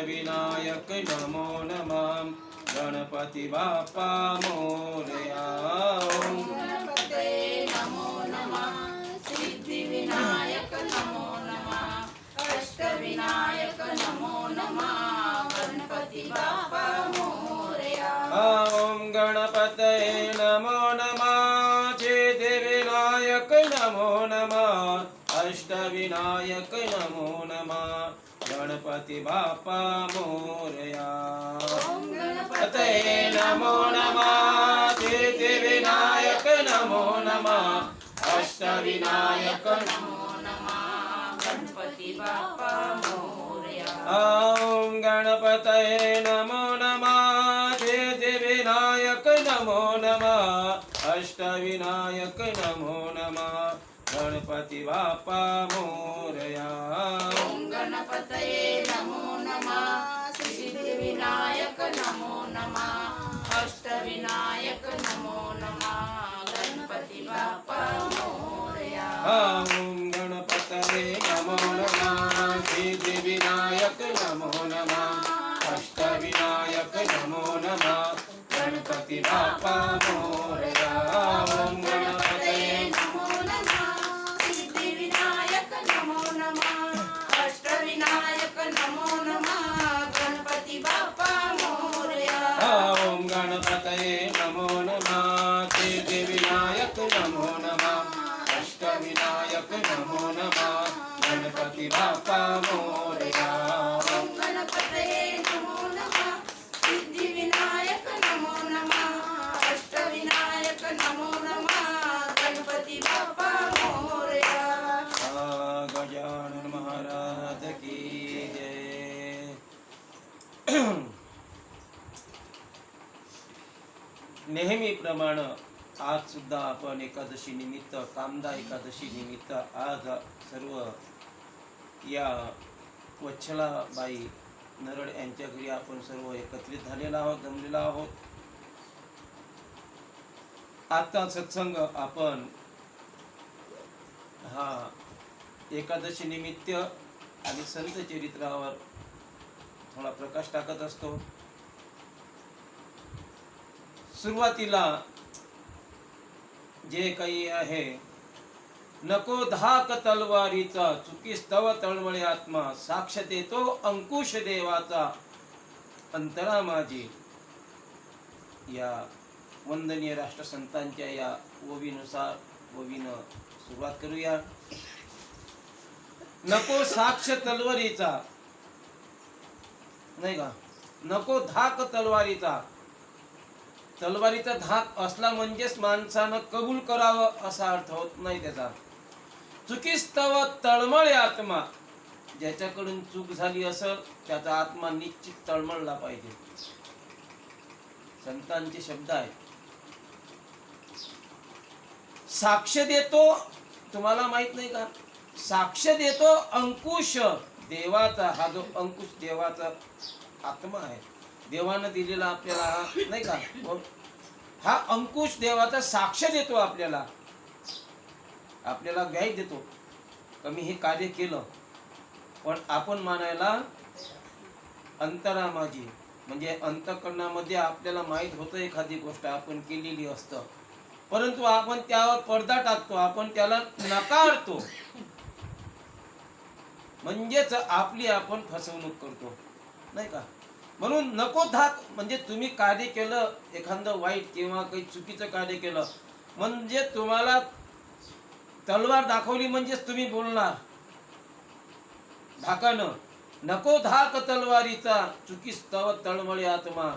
अष्टविनायक नमो नमः। गणपती बाप्पा मोरया ओम गणपते नमो नमः। सिद्धिविनायक नमो नमः। अष्टविनायक नमो नमः। गणपती बाप्पा मोरया ॐ गणपतये नमो नमः। चेतिविनायक नमो नमः। अष्टविनायक नमः गणपती बाप्पा मोरया ॐ गणपतये नमो नमः चेतिविनायक नमो नमः अष्टविनायक नमो नमः गणपती बाप्पा मोरया ॐ गणपतये नमो नमः चेतिविनायक नमो नमः अष्टविनायक नमो नमः गणपती बाप्पा मोरया ॐ गणपतये नमो नमः सिद्धिविनायक नमो नमः अष्टविनायक नमो नमः गणपती बाप्पा मोरया ॐ गणपतये सुद्धा आपण एकादशी निमित्त कामदा एकादशी निमित्त आज सर्व या वच्छलाबाई नरड यांच्या घरी आपण सर्व एकत्रित झालेला आहोत जमलेला आहोत. आता सत्संग आपण हा एकादशी निमित्त आणि संत चरित्रावर थोडा प्रकाश टाकत असतो. सुरुवातीला जे काही आहे. नको धाक तलवारीचा चुकीस तव तळमळे आत्मा साक्ष देतो अंकुश देवाचा. अंतरा माझी. या वंदनीय राष्ट्रसंतांच्या या ओवीनुसार ओवीनं सुरुवात करूया. नको साक्ष तलवारीचा. नाही का? नको धाक तलवारीचा. तलवारीचा धाक असला म्हणजेच माणसानं कबूल करावं असा अर्थ होत नाही त्याचा. चुकीस्तव तळमळे आत्मा. ज्याच्याकडून चूक झाली असेल त्याचा आत्मा निश्चित तळमळला पाहिजे. संतांचे शब्द आहेत. साक्ष देतो तुम्हाला माहीत नाही का? साक्ष देतो अंकुश. देवाचा हा जो अंकुश देवाचा आत्मा आहे. देवानं दिलेला आपल्याला हा नाही का? हा अंकुश देवाचा साक्ष देतो आपल्याला. आपल्याला ग्वाही देतो. का मी हे कार्य केलं. पण आपण मानायला अंतरामाजी म्हणजे अंतकरणामध्ये आपल्याला माहीत होतं एखादी गोष्ट आपण केलेली असतं. परंतु आपण त्यावर पडदा टाकतो आपण त्याला नकारतो. म्हणजेच आपली आपण फसवणूक करतो. नाही का? म्हणून नको धाक म्हणजे तुम्ही कार्य केलं एखादं वाईट किंवा काही चुकीचं कार्य केलं म्हणजे तुम्हाला तलवार दाखवली म्हणजेच तुम्ही बोलणार. धाकानं. नको धाक तलवारीचा. चुकीस तव तळमळे आत्मा.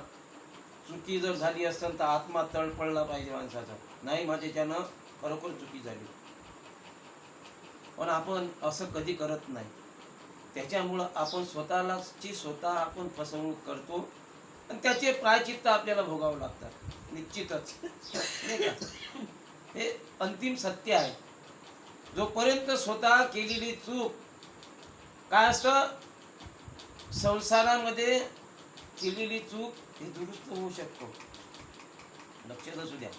चुकी जर झाली असेल तर आत्मा तळपळला पाहिजे माणसाचा. नाही माझ्याच्यानं खरोखर चुकी झाली. पण आपण असं कधी करत नाही. त्याच्यामुळं आपण स्वतःलाची स्वतः आपण फसवणूक करतो आणि त्याचे प्रायचित्त आपल्याला भोगावं लागतात. निश्चितच. नाही का? हे अंतिम सत्य आहे. जोपर्यंत स्वतः केलेली चूक काय असतं? संसारामध्ये केलेली चूक ही दुरुस्त होऊ शकतो. लक्षात असू द्या.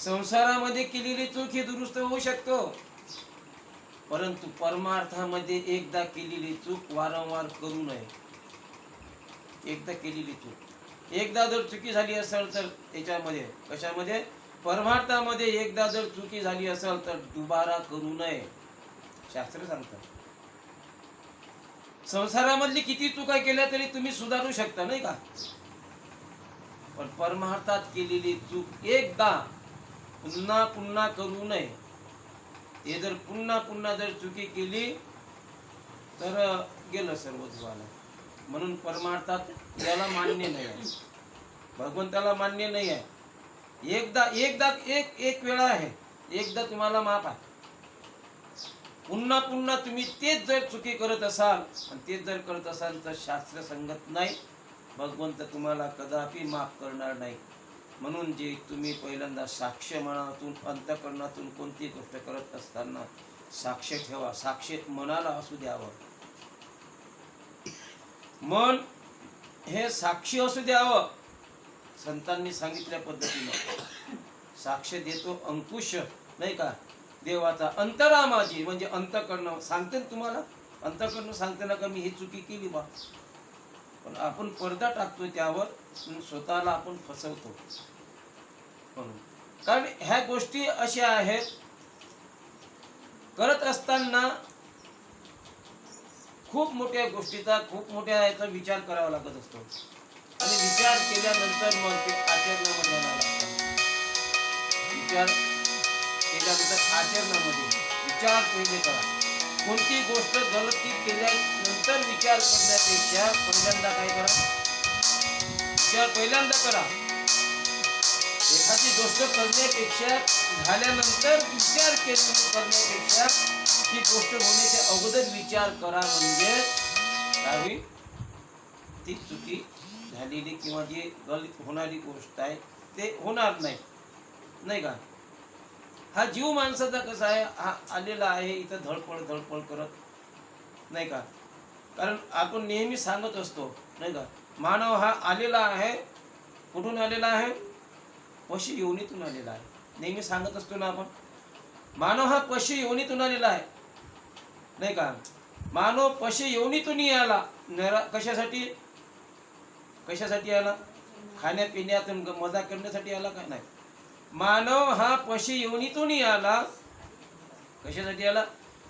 संसारामध्ये केलेली चूक ही दुरुस्त होऊ शकतो. परंतु परमार्थामध्ये एकदा केलेली चूक वारंवार करू नये. एकदा केलेली चूक. एकदा जर चुकी झाली असेल तर त्याच्यामध्ये कशामध्ये? परमार्थामध्ये एकदा जर चुकी झाली असेल तर दुबारा करू नये. शास्त्र सांगतात संसारामधली किती चुका केल्या तरी तुम्ही सुधारू शकता नाही का? पण परमार्थात केलेली चूक एकदा पुन्हा पुन्हा करू नये. हे जर पुन्हा पुन्हा जर चुकी केली तर गेलं सर्व तुम्हाला म्हणून परमार्थात याला मान्य नाही आहे. भगवंताला मान्य नाही आहे. एकदा एकदा एक एक वेळा आहे. एकदा तुम्हाला माफ आहे. पुन्हा पुन्हा तुम्ही तेच जर चुकी करत असाल आणि तेच जर करत असाल तर शास्त्र संगत नाही. भगवंत तुम्हाला कदापि माफ करणार नाही. म्हणून जे तुम्ही पहिल्यांदा साक्ष मनातून अंतकरणातून कोणती गोष्ट करत असताना साक्ष ठेवा. साक्ष मनाला असू द्यावं. मन हे साक्षी असू द्यावं संतांनी सांगितल्या पद्धतीनं. साक्ष देतो अंकुश नाही का? देवाचा अंतरामाजी म्हणजे अंतकरण. सांगते ना तुम्हाला? अंतकरण सांगते ना का मी? ही चुकी केली बा. पण आपण पडदा टाकतो त्यावर स्वतःला आपण फसवतो. म्हणून. कारण ह्या गोष्टी अशा आहेत करत असताना खूप मोठ्या गोष्टीचा खूप मोठ्या याचा विचार करावा लागत असतो. आणि विचार केल्यानंतर मग ते आचरणामध्ये विचार केल्यानंतर आचरणामध्ये विचार पहिले करा. कोणती गोष्ट गलती केल्यानंतर विचार करण्यापेक्षा पहिल्यांदा काय करा? विचार पहिल्यांदा करा. एखादी गोष्ट करण्यापेक्षा झाल्यानंतर विचार करण्यापेक्षा ती गोष्ट होण्याच्या अगोदर विचार करा म्हणजे ती चुकी झालेली किंवा जी गलत होणारी गोष्ट आहे ते होणार नाही. नाही का? हा जीव माणसाचा कसा आहे? हा आलेला आहे इथं धडपड धडपड करत. नाही का? कारण आपण नेहमी सांगत असतो नाही का? मानव हा आलेला आहे. कुठून आलेला आहे? पशु योनीतून आलेला आहे. नेहमी सांगत असतो ना आपण? मानव हा पशु योनीतून आलेला आहे. नाही का? मानव पशु योनीतून आला. नरा कशासाठी? कशासाठी आला? खाण्यापिण्यातून मजा करण्यासाठी आला काय नाही? मानव हा पशु योनीतून आला कशासाठी आला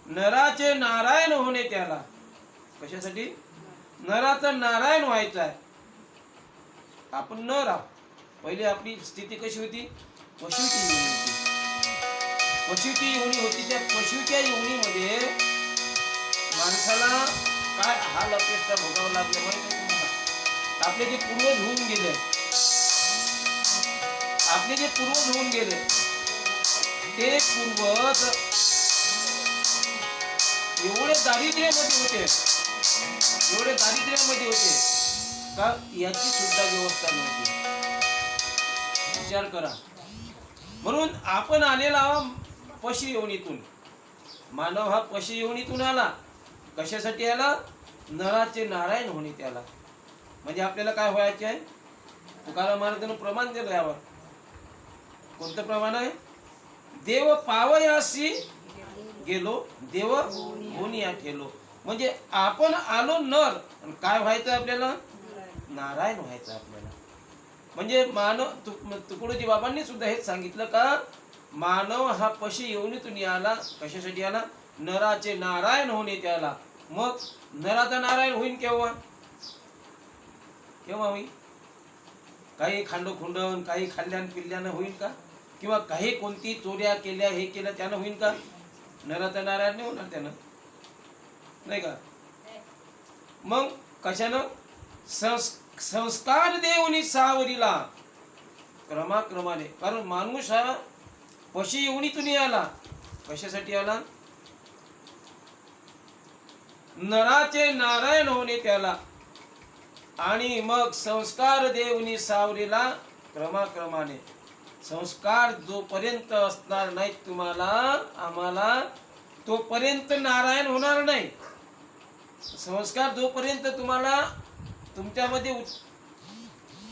नराचे नारायण होणे त्याला. कशासाठी? नराचा नारायण व्हायचा आहे. आपण नर आहोत पहिले आपली स्थिती कशी होती? पशुची योनी होती. पशुची योनी होती त्या पशुच्या योनीमध्ये माणसाला काय हाल अपेक्षा भोगावं लागले माहिती आपले जे पूर्वज होऊन गेले. आपले जे पूर्वज होऊन गेले ते पूर्वज एवढे दारिद्र्यामध्ये होते एवढे दारिद्र्यामध्ये होते का याची सुद्धा व्यवस्था नव्हती. विचार करा. म्हणून आपण आलेला आहोत पशु योनीतून मानव हा पशु योनीतून आला. कशासाठी आला? नराचे नारायण होणे त्याला म्हणजे आपल्याला काय व्हायचे आहे? तुकाराम महाराजांनी प्रमाण दिलं यावर. कोणतं प्रमाण आहे? देव पावयासी गेलो देव होनिया ठेलो. म्हणजे आपण आलो नर काय व्हायचं आपल्याला? नारायण व्हायचं आपल्याला. म्हणजे मानव तुकडोजी बाबांनी सुद्धा हेच सांगितलं का मानव हा पशी योनीतून आला कशासाठी आला? नराचे नारायण होणे त्याला. मग नराचा नारायण होईन केव्हा? केव्हा होईल काही खांडोखुंडन काही खाल्ल्यान पिल्ल्यानं होईल का? किंवा काही कोणती चोऱ्या केल्या हे केलं त्यानं होईल का? नराचा नारायण नाही होणार त्यानं. नाही का? मग कशानं? संस् संस्कार देऊनी सावरीला. क्रमाक्रमाने. कारण माणूस हा पशी येऊनीतून आला. कशासाठी आला? नराचे नारायण होणे त्याला. आणि मग संस्कार देवनी सावरीला क्रमाक्रमाने. संस्कार जोपर्यंत असणार नाहीत तुम्हाला आम्हाला तोपर्यंत नारायण होणार नाही. संस्कार जोपर्यंत तुम्हाला तुमच्यामध्ये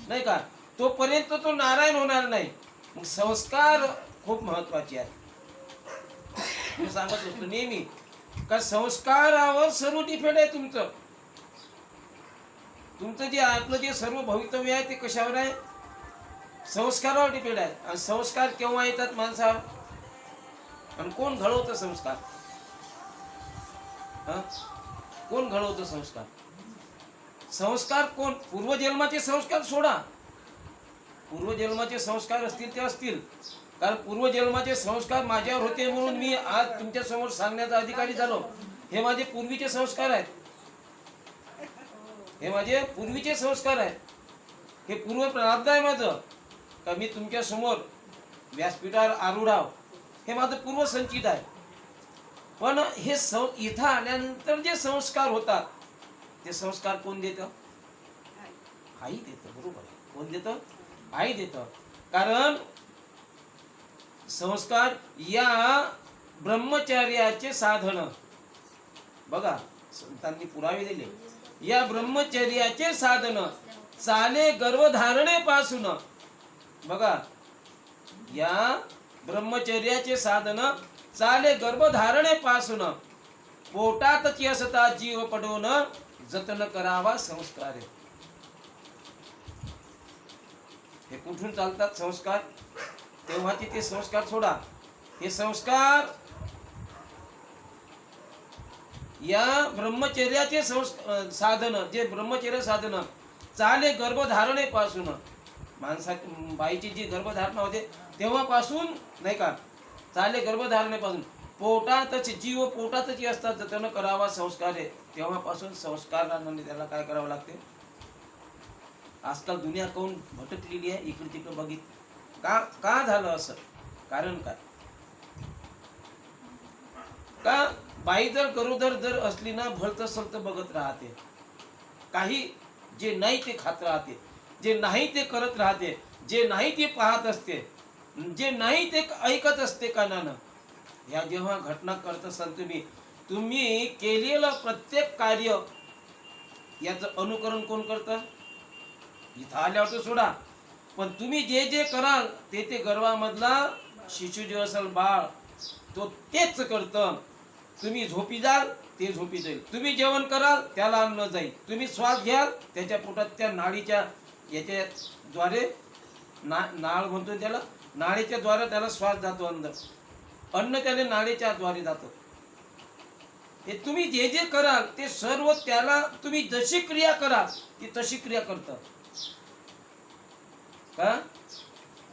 नाही का? तोपर्यंत तो नारायण होणार नाही. मग संस्कार खूप महत्त्वाचे आहेत. मी सांगत असतो नेहमी का संस्कारावर सर्व डिफेंड आहे तुमचं. तुमचं जे आपलं जे सर्व भवितव्य आहे ते कशावर आहे? संस्कारावर डिपेंड आहे. आणि संस्कार केव्हा येतात माणसावर? आणि कोण घडवतं संस्कार? कोण घडवतं संस्कार? संस्कार कोण? पूर्वजन्माचे संस्कार सोडा. पूर्वजन्माचे संस्कार असतील ते असतील. कारण पूर्वजन्माचे संस्कार माझ्यावर होते म्हणून मी आज तुमच्यासमोर सांगण्याचा अधिकारी झालो. हे माझे पूर्वीचे संस्कार आहेत. हे माझे पूर्वीचे संस्कार आहेत. हे पूर्व प्रारब्ध आहे माझं. का मी तुमच्यासमोर व्यासपीठावर आरुढाव हे माझं पूर्व संचित आहे. पण हे सं इथं आल्यानंतर जे संस्कार होतात ते संस्कार कोण देतं? आई देतं बरोबर. आहे कोण देतं? आई देतं. कारण संस्कार या ब्रह्मचर्याचे साधन. बघा संतांनी पुरावे दिले. या ब्रह्मचर्याचे साधन. चाले गर्भधारणेपासून बघा या ब्रह्मचर्याचे साधन चाले गर्भधारणे पासून. पोटातच असता जीव पडवून जतन करावा संस्कार हे कुठून चालतात संस्कार? तेव्हा ते संस्कार सोडा. हे संस्कार या ब्रह्मचर्याचे संस् साधनं साधन जे ब्रह्मचर्य साधन चाले गर्भधारणेपासून. माणसा बाईची जी गर्भधारणा होते तेव्हापासून नाही का? चाले गर्भधारणेपासून. पोटातच जीव पोटातच असतात जतन करावा संस्कार आहे. तेव्हापासून संस्काराने त्याला काय करावं लागते? आजकाल दुनिया काऊन भटकलेली आहे? इकडे तिकडे बघित का का झालं असं? कारण काय? का बाई जर गरोदर जर असली ना भलत सलत बघत राहते. काही जे नाही ते खात राहते. जे नाही ते करत राहते. जे नाही ते पाहत असते. जे नाही ते ऐकत असते कानानं. या जेव्हा घटना करत असाल तुम्ही तुम्ही केलेलं प्रत्येक कार्य याचं अनुकरण कोण करतं? इथं आल्यावर तर सोडा. पण तुम्ही जे जे कराल ते ते गर्वामधला शिशु जे असेल बाळ तो तेच करतं. तुम्ही झोपी जाल ते झोपी जाईल. तुम्ही जेवण कराल त्याला अन्न जाईल. तुम्ही श्वास घ्याल त्याच्या पोटात त्या नाडीच्या याच्या द्वारे ना नाळ म्हणतो त्याला नाळीच्या द्वारे त्याला श्वास जातो अन्न अन्न त्याने नाळीच्या द्वारे जातं. हे तुम्ही जे जे कराल ते सर्व त्याला तुम्ही जशी क्रिया कराल ती तशी क्रिया करतात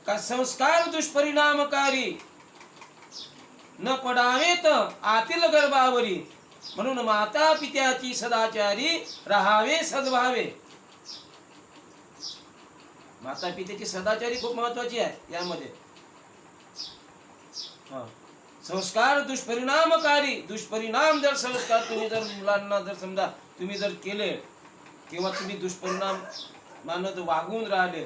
का संस्कार दुष्परिणामकारी? न पडावेत आतील गर्भावरी. म्हणून माता पित्याची सदाचारी राहावे सद्भावे. माता पित्याची सदाचारी खूप महत्वाची आहे यामध्ये. संस्कार दुष्परिणामकारी दुष्परिणाम जर संस्कार तुम्ही जर मुलांना जर समजा तुम्ही जर केले किंवा तुम्ही दुष्परिणाम मानत वागून राहिले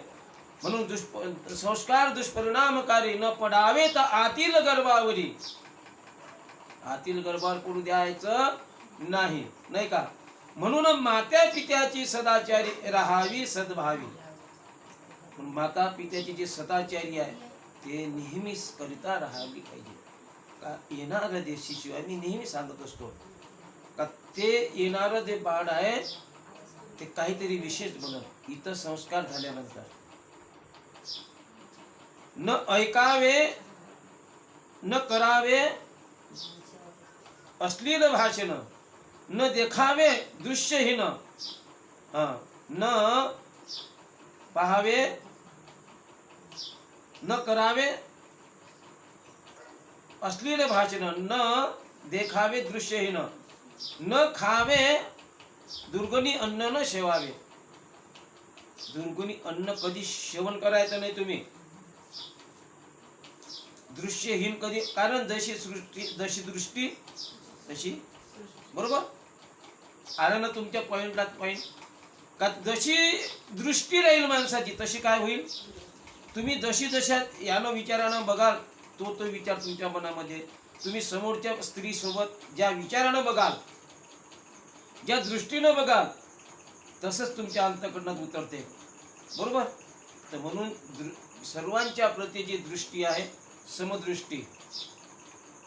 म्हणून दुष्प संस्कार दुष्परिणामकारी न पडावे तर आतील गर्भावरी. आतील गरबार करू द्यायचं नाही नाही का? म्हणून मात्या पित्याची सदाचारी राहावी सद्भावी. माता पित्याची जी सदाचारी आहे ते नेहमीच करिता राहावी पाहिजे. का येणारं देशीशिवाय मी नेहमी सांगत असतो का ते येणारं जे बाळ आहे ते काहीतरी विशेष बनत इथं संस्कार झाल्यानंतर. न ऐकावे न करावे अश्लील भाषण न देखावे दृश्यहीन. न पाहावे न करावे अश्लील भाषण न देखावे दृश्यहीन. न खावे दुर्गुणी अन्न न सेवावे दुर्गुणी अन्न कधी सेवन करायचं नाही तुम्ही. दृश्यहीन कधी कारण जशी सृष्टी जशी दृष्टी तशी? बरोबर? आलं ना तुमच्या पॉईंटला पॉईंट का जशी दृष्टी राहील माणसाची तशी काय होईल? तुम्ही जशी जशा यानं विचारानं बघाल तो तो विचार तुमच्या मनामध्ये. तुम्ही समोरच्या स्त्रीसोबत ज्या विचारानं बघाल ज्या दृष्टीनं बघाल तसंच तुमच्या अंतकरणात उतरते. बरोबर? तर म्हणून दृ- सर्वांच्या प्रती जी दृष्टी आहे समदृष्टी.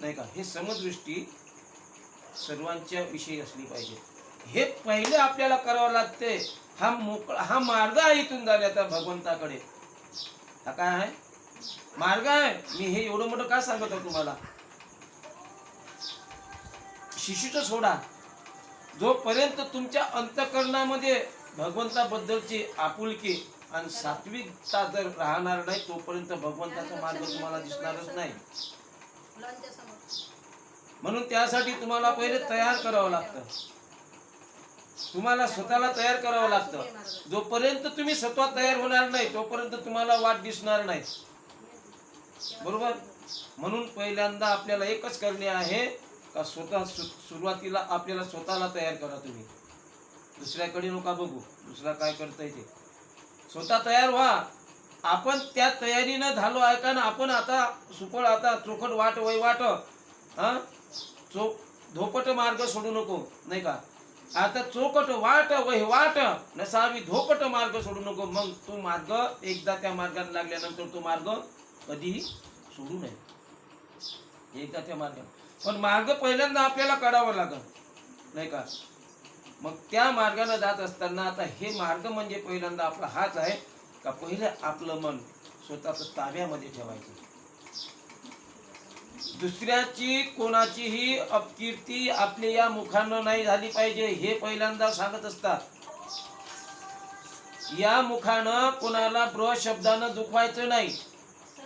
नाही का? हे समदृष्टी सर्वांच्या विषयी असली पाहिजे. हे पहिले आपल्याला करावं लागते. हा मोकळा हा मार्ग आहे इथून जाण्याचा भगवंताकडे. हा काय आहे? मार्ग आहे. मी हे एवढं मोठं का सांगत आहे तुम्हाला? शिशूचं सोडा. जोपर्यंत तुमच्या अंतकरणामध्ये भगवंताबद्दलची आपुलकी आणि सात्विकता जर राहणार नाही तोपर्यंत भगवंताचा मार्ग तुम्हाला दिसणारच नाही. म्हणून त्यासाठी तुम्हाला पहिले तयार करावं लागतं. तुम्हाला स्वतःला तयार करावं लागतं. जोपर्यंत तुम्ही स्वतः तयार होणार नाही तोपर्यंत तुम्हाला वाट दिसणार नाही. बरोबर? म्हणून पहिल्यांदा आपल्याला एकच करणे आहे का स्वतः सुरुवातीला आपल्याला स्वतःला तयार करा तुम्ही. दुसऱ्याकडे नका बघू दुसरा काय करताय ते. स्वतः तयार व्हा. आपण त्या तयारीनं झालो आहे का ना आपण आता सुफळ आता चोखट वाट वय वाट हा? चो धोपट मार्ग सोडू नको नाही का? आता चोकट वाट वहिवाट वाट नसावी धोपट मार्ग सोडू नको. मग तो मार्ग एकदा त्या मार्गाने लागल्यानंतर तो मार्ग कधीही सोडू नये. एकदा त्या मार्गाने. पण मार्ग पहिल्यांदा आपल्याला काढावा लागल नाही का? मग त्या मार्गाने जात असताना आता हे मार्ग म्हणजे पहिल्यांदा आपला हाच आहे का? पहिलं आपलं मन स्वतःच ताब्यामध्ये ठेवायचं. दुसऱ्याची कोणाचीही अपकीर्ती आपल्या या मुखानं नाही झाली पाहिजे हे पहिल्यांदा सांगत असतात. या मुखानं कोणाला ब्र शब्दानं दुखवायचं नाही.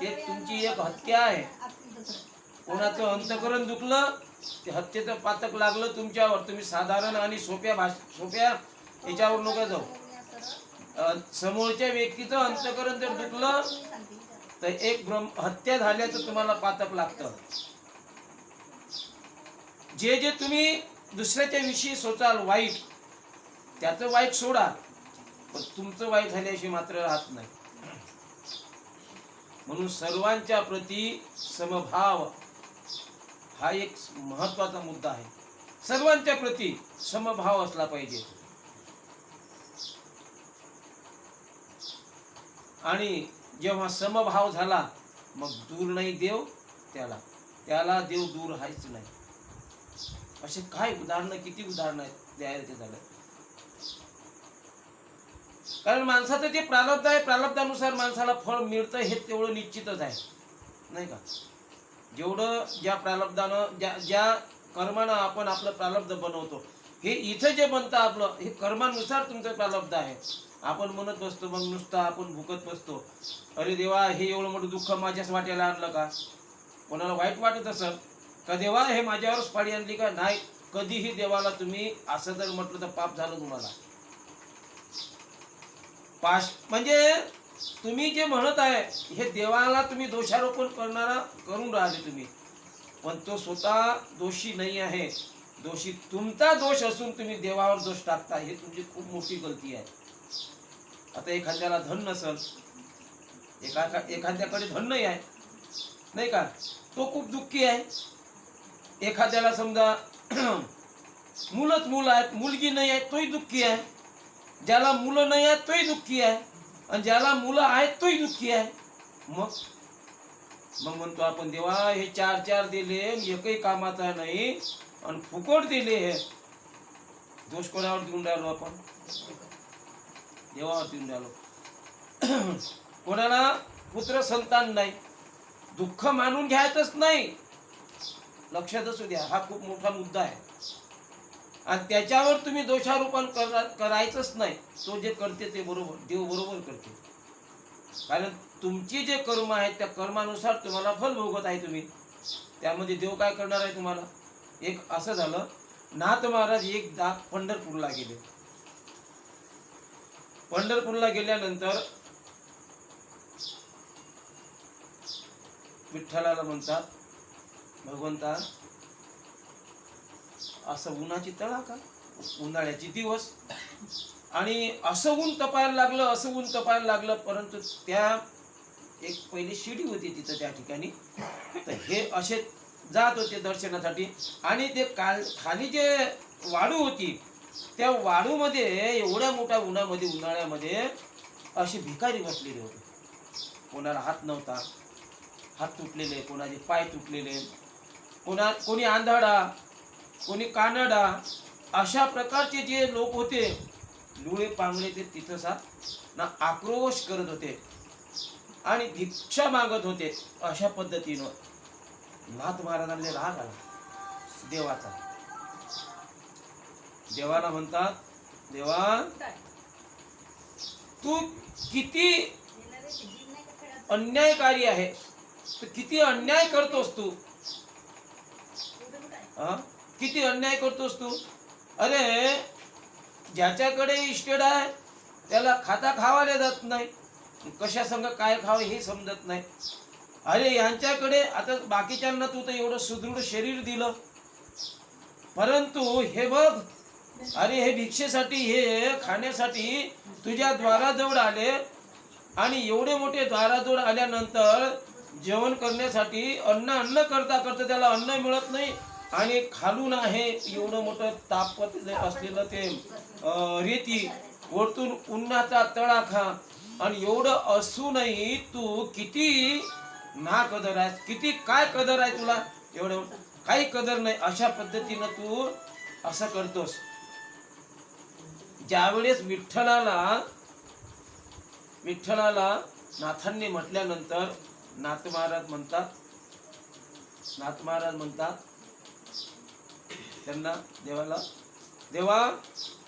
ते तुमची एक हत्या आहे. कोणाचं अंतकरण दुखलं ते हत्येचं पातक लागलं तुमच्यावर. तुम्ही साधारण आणि सोप्या भाष सोप्या याच्यावर नका जाऊ. समोरच्या व्यक्तीचं अंतकरण जर दुखलं तर एक ब्रह्म हत्या झाल्याचं तुम्हाला पातक लागतं. जे जे तुम्ही दुसऱ्याच्या विषयी सोचाल वाईट त्याचं वाईट सोडा पण तुमचं वाईट झाल्याशिवाय मात्र राहत नाही. म्हणून सर्वांच्या प्रती समभाव हा एक महत्त्वाचा मुद्दा आहे. सर्वांच्या प्रती समभाव असला पाहिजे. आणि जेव्हा समभाव झाला मग दूर नाही देव त्याला. त्याला देव दूर आहेच नाही. असे काय उदाहरणं किती उदाहरणं आहेत? द्यायला झालं. कारण माणसाचं जे प्रारब्ध आहे प्रारब्धानुसार माणसाला फळ मिळतं हे तेवढं निश्चितच आहे. नाही का? जेवढं ज्या प्रारब्धानं ज्या ज्या कर्मानं आपण आपलं प्रारब्ध बनवतो हे इथं जे बनतं आपलं हे कर्मानुसार तुमचं प्रारब्ध आहे. आपण म्हणत बसतो मग नुसतं आपण भुकत बसतो. अरे देवा हे एवढं मोठं दुःख माझ्याच वाट्याला आणलं का? कोणाला वाईट वाटत असं का देवा हे माझ्यावरच पाळी आणली का? नाही कधीही देवाला तुम्ही असं जर म्हटलं तर पाप झालं तुम्हाला. पाश म्हणजे तुम्ही जे म्हणत आहे हे देवाला तुम्ही दोषारोपण करणारा करून राहिले तुम्ही. पण तो स्वतः दोषी नाही आहे. दोषी तुमचा दोष असून तुम्ही देवावर दोष टाकता हे तुमची खूप मोठी गलती आहे. आता एखाद्याला धन नसल एका एखाद्याकडे धन नाही आहे नाही का? तो खूप दुःखी आहे. एखाद्याला समजा मुलंच मुलं आहेत मुलगी नाही आहे तोही दुःखी आहे. ज्याला मुलं नाही आहेत तोही दुःखी आहे. आणि ज्याला मुलं आहेत तोही दुःखी आहे. मग? मग म्हणतो आपण देवा हे चार चार दिले एकही कामाचा नाही आणि फुकट दिले. हे दोष कोणावर देऊन राहिलो आपण? देवावर देऊन राहिलो कोणाला पुत्र संतान नाही दुःख मानून घ्यायचंच नाही. लक्षात असू द्या हा खूप मोठा मुद्दा आहे. आणि त्याच्यावर तुम्ही दोषारोपण करा करायचंच नाही. तो जे करते ते बरोबर देव बरोबर करते. कारण तुमची जे कर्म आहेत त्या कर्मानुसार तुम्हाला फल भोगत आहे तुम्ही. त्यामध्ये देव काय करणार आहे तुम्हाला? एक असं झालं नाथ महाराज एक एकदा पंढरपूरला गेले. पंढरपूरला गेल्यानंतर विठ्ठलाला म्हणतात भगवंता असं उन्हाची तळा का? उन्हाळ्याचे दिवस. आणि असं ऊन तपायला लागलं असं ऊन तपायला लागलं परंतु त्या एक पहिली शिडी होती तिथं त्या ठिकाणी. तर हे असे जात होते दर्शनासाठी. आणि ते काल खाली जे वाळू होती त्या वाणूमध्ये एवढ्या मोठ्या उन्हामध्ये उन्हाळ्यामध्ये अशी भिकारी बसलेली होती. कोणाला हात नव्हता. हात तुटलेले कोणाचे पाय तुटलेले कोणा कोणी आंधळा कोणी कानडा अशा प्रकारचे जे लोक होते लुळे पांगळे ते तिथं सा ना आक्रोश करत होते आणि भिक्षा मागत होते अशा पद्धतीनं. नाथ महाराजांना राग आला. देवाचा. देवाला म्हणतात देवा तू किती अन्यायकारी आहे तू किती अन्याय करतोस तू. किती अन्याय करतोस तू? अरे ज्याच्याकडे इस्टेट आहे त्याला खाता खावायला जात नाही. कशा संग काय खावं हे समजत नाही. अरे यांच्याकडे आता बाकीच्यांना तू तर एवढं सुदृढ शरीर दिलं. परंतु हे बघ अरे हे भिक्षेसाठी हे खाण्यासाठी तुझ्या द्वाराजवळ आले आणि एवढे मोठे द्वाराजवळ आल्यानंतर जेवण करण्यासाठी अन्न अन्न करता करता त्याला अन्न मिळत नाही आणि खालून आहे एवढं मोठं तापत असलेलं ते रेती. वरतून उन्हाचा तडाखा आणि एवढं असूनही तू किती ना कदर आहे किती काय कदर आहे तुला? एवढं काही कदर नाही. अशा पद्धतीनं तू असं करतोस. ज्यावेळेस विठ्ठलाला विठ्ठलाला नाथांनी म्हटल्यानंतर नाथ महाराज म्हणतात नाथ महाराज म्हणतात त्यांना देवाला देवा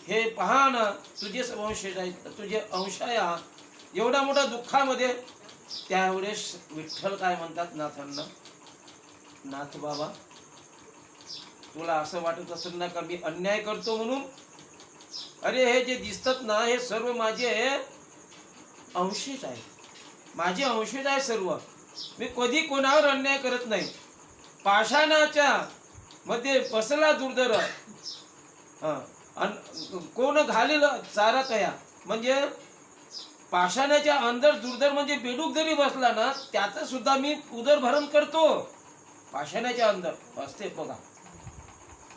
हे पहा ना तुझे वंश तुझे अंशाया एवढा मोठा दुःखामध्ये. त्यावेळेस विठ्ठल काय म्हणतात नाथांना नाथ बाबा तुला असं वाटत असेल ना का मी अन्याय करतो म्हणून अरे हे जे दिसतात ना हे सर्व माझे अंशेच आहे माझे अंशेच आहे सर्व. मी कधी कोणावर अन्याय करत नाही. पाषाणाच्या मध्ये बसला दुर्धर. अन कोण घालेलं चारा तया म्हणजे पाषाणाच्या अंदर दुर्धर म्हणजे बेडूक जरी बसला ना त्याचं सुद्धा मी उदरभरण करतो. पाषाणाच्या अंदर. असते बघा.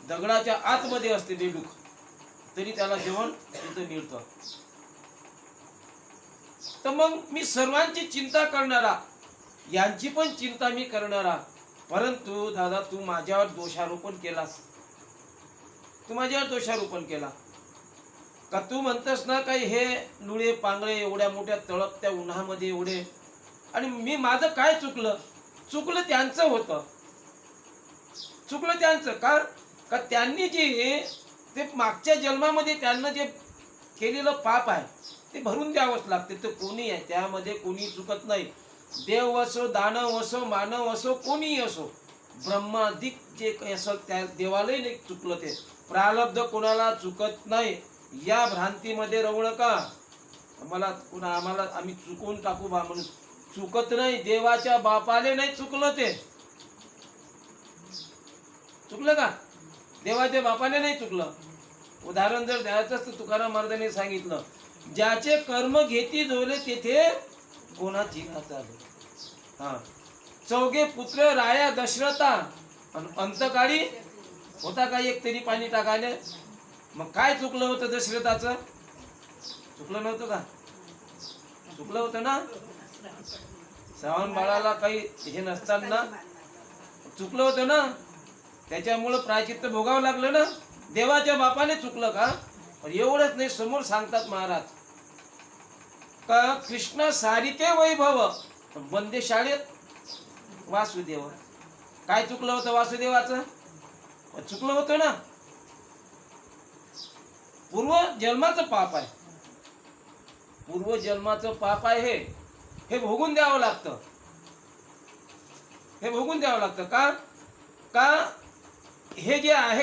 दगडाच्या आतमध्ये असते बेडूक. तरी त्याला जेवण तिथं मिळतं. तर मग मी सर्वांची चिंता करणारा यांची पण चिंता मी करणारा परंतु दादा तू माझ्यावर दोषारोपण केलास. तू माझ्यावर दोषारोपण केला. का तू म्हणतस ना काही हे लुळे पांगळे एवढ्या मोठ्या तळपत्या उन्हामध्ये एवढे आणि मी माझं काय चुकलं? चुकलं त्यांचं होतं. चुकलं त्यांचं. का का त्यांनी जे ते मागच्या जन्मामध्ये त्यांना जे केलेलं पाप आहे ते भरून द्यावंच लागते. ते कोणी आहे त्यामध्ये कोणी चुकत नाही. देव असो दानव असो मानव असो कोणीही असो ब्रह्माधिक जे काही असं त्या देवालाही नाही चुकलं ते. प्रारब्ध कोणाला चुकत नाही या भ्रांतीमध्ये राहू नका मला कुणा आम्हाला आम्ही चुकवून टाकू बा म्हणून. चुकत नाही देवाच्या बापाले नाही चुकलं ते. चुकलं का? देवाच्या बापाने नाही चुकलं. उदाहरण जर द्यायचं तर तुकाराम महाराजांनी सांगितलं ज्याचे कर्म घेती जोले तेथे कोणाची ना चाले हा. चौघे पुत्र राया दशरथा आणि अंतकाळी होता का एक तरी पाणी टाकायला? मग काय चुकलं होतं दशरथाचं? चुकलं नव्हतं का? चुकलं होतं ना? श्रावण बाळाला काही हे नसताना. चुकलं होतं ना? त्याच्यामुळं प्रायचित्त भोगावं लागलं ना? देवाच्या बापाने चुकलं का? एवढंच नाही समोर सांगतात महाराज. का कृष्ण सारिते वैभव बंदे शाळेत वासुदेव. काय चुकलं होतं वासुदेवाचं? चुकलं होतं ना. पूर्व जन्माचं पाप आहे. पूर्व जन्माचं पाप आहे हे. हे भोगून द्यावं लागतं. हे भोगून द्यावं लागतं. का? का हे जे आहे